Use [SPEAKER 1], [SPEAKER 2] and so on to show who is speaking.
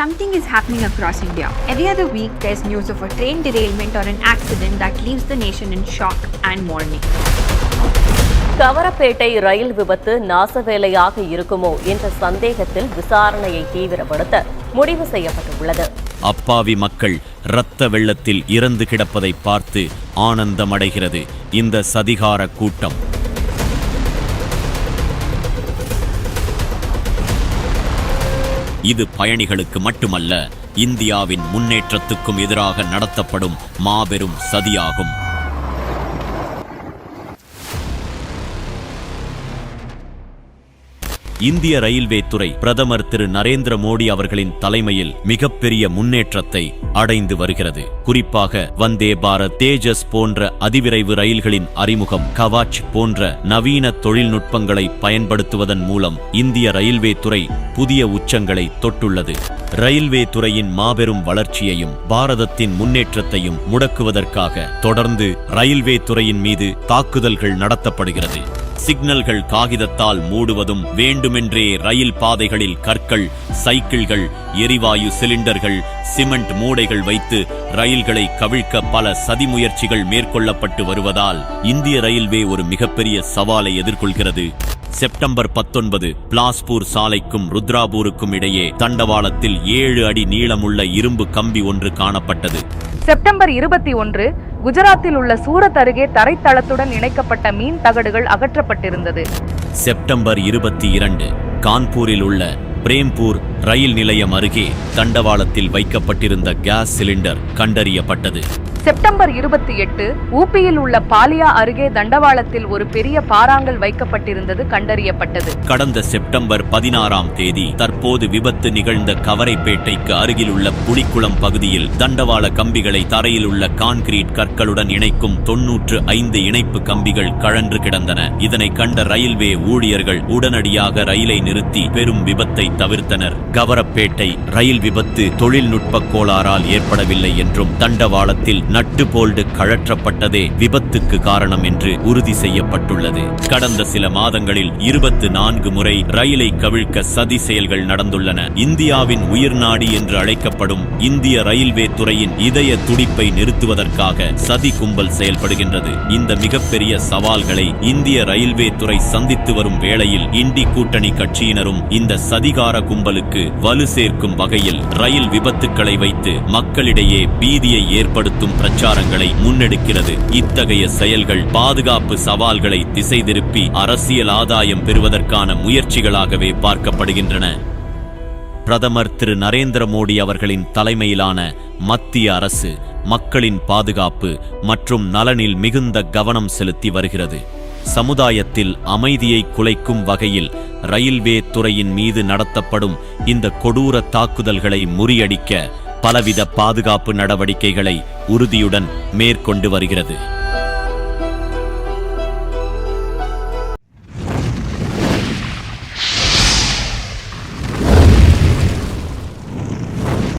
[SPEAKER 1] something is happening across India. Every other week, there's news of a train derailment or an accident that leaves the nation in shock and mourning.
[SPEAKER 2] Kavarapettai ரயில் விபத்து நாசவேலையாக இருக்குமோ என்ற சந்தேகத்தில் விசாரணையை தீவிரப்படுத்த முடிவு செய்யப்பட்டுள்ளது
[SPEAKER 3] அப்பாவி மக்கள் இரத்த வெள்ளத்தில் இறந்து கிடப்பதை பார்த்து ஆனந்தமடைகிறது இந்த சதிகார கூட்டம் இது பயணிகளுக்கு மட்டுமல்ல இந்தியாவின் முன்னேற்றத்துக்கும் எதிராக நடத்தப்படும் மாபெரும் சதியாகும். இந்திய ரயில்வே துறை பிரதமர் திரு நரேந்திர மோடி அவர்களின் தலைமையில் மிகப்பெரிய முன்னேற்றத்தை அடைந்து வருகிறது. குறிப்பாக வந்தே பாரத் தேஜஸ் போன்ற அதிவிரைவு ரயில்களின் அறிமுகம் கவாச் போன்ற நவீன தொழில்நுட்பங்களை பயன்படுத்துவதன் மூலம் இந்திய ரயில்வே துறை புதிய உச்சங்களை தொட்டுள்ளது. ரயில்வே துறையின் மாபெரும் வளர்ச்சியையும் பாரதத்தின் முன்னேற்றத்தையும் முடக்குவதற்காக தொடர்ந்து ரயில்வே துறையின் மீது தாக்குதல்கள் நடத்தப்படுகிறது. சிக்னல்கள் காகிதத்தால் மூடுவதும் வேண்டுமென்றே ரயில் பாதைகளில் கற்கள் சைக்கிள்கள் எரிவாயு சிலிண்டர்கள் சிமெண்ட் மூடைகள் வைத்து ரயில்களை கவிழ்க்க பல சதி முயற்சிகள் மேற்கொள்ளப்பட்டு வருவதால் இந்திய ரயில்வே ஒரு மிகப்பெரிய சவாலை எதிர்கொள்கிறது. செப்டம்பர் பத்தொன்பது பிலாஸ்பூர் சாலைக்கும் ருத்ராபூருக்கும் இடையே தண்டவாளத்தில் ஏழு அடி நீளமுள்ள இரும்பு கம்பி ஒன்று காணப்பட்டது.
[SPEAKER 4] செப்டம்பர் இருபத்தி ஒன்று குஜராத்தில் உள்ள சூரத் அருகே தரைத்தளத்துடன் இணைக்கப்பட்ட மீன் தகடுகள் அகற்றப்பட்டிருந்தது.
[SPEAKER 3] செப்டம்பர் இருபத்தி இரண்டு கான்பூரில் உள்ள பிரேம்பூர் ரயில் நிலையம் அருகே தண்டவாளத்தில் வைக்கப்பட்டிருந்த கேஸ் சிலிண்டர் கண்டறியப்பட்டது.
[SPEAKER 4] செப்டம்பர் இருபத்தி எட்டு ஊப்பியில் உள்ள பாலியா அருகே தண்டவாளத்தில் ஒரு பெரிய பாறாங்கல் வைக்கப்பட்டிருந்தது கண்டறியப்பட்டது.
[SPEAKER 3] கடந்த செப்டம்பர் பதினாறாம் தேதி தற்போது விபத்து நிகழ்ந்த கவரைப்பேட்டைக்கு அருகில் உள்ள புலிக்குளம் பகுதியில் தண்டவாள கம்பிகளை தரையில் உள்ள கான்கிரீட் கற்களுடன் இணைக்கும் தொன்னூற்று ஐந்து இணைப்பு கம்பிகள் கழன்று கிடந்தன. இதனை கண்ட ரயில்வே ஊழியர்கள் உடனடியாக ரயிலை நிறுத்தி பெரும் விபத்தை தவிர்த்தனர். கவரப்பேட்டை ரயில் விபத்து தொழில்நுட்ப கோளாறால் ஏற்படவில்லை என்றும் தண்டவாளத்தில் நட்டு போல்டு கழற்றப்பட்டதே விபத்துக்கு காரணம் என்று உறுதி செய்யப்பட்டுள்ளது. கடந்த சில மாதங்களில் இருபத்து நான்கு முறை ரயிலை கவிழ்க்க சதி செயல்கள் நடந்துள்ளன. இந்தியாவின் உயிர்நாடி என்று அழைக்கப்படும் இந்திய ரயில்வே துறையின் இதய துடிப்பை நிறுத்துவதற்காக சதி கும்பல் செயல்படுகின்றது. இந்த மிகப்பெரிய சவால்களை இந்திய ரயில்வே துறை சந்தித்து வரும் வேளையில் இண்டி கூட்டணி கட்சியினரும் இந்த சதிகார கும்பலுக்கு வலு சேர்க்கும் வகையில் ரயில் விபத்துக்களை வைத்து மக்களிடையே பீதியை ஏற்படுத்தும் பிரச்சாரங்களை முன்னெடுக்கிறது. இத்தகைய செயல்கள் பாதுகாப்பு சவால்களை திசை திருப்பி அரசியல் ஆதாயம் பெறுவதற்கான முயற்சிகளாகவே பார்க்கப்படுகின்றன. பிரதமர் திரு நரேந்திர மோடி அவர்களின் தலைமையிலான மத்திய அரசு மக்களின் பாதுகாப்பு மற்றும் நலனில் மிகுந்த கவனம் செலுத்தி வருகிறது. சமுதாயத்தில் அமைதியை குலைக்கும் வகையில் ரயில்வே துறையின் மீது நடத்தப்படும் இந்த கொடூர தாக்குதல்களை முறியடிக்க பலவித பாதுகாப்பு நடவடிக்கைகளை உறுதியுடன் மேற்கொண்டு வருகிறது.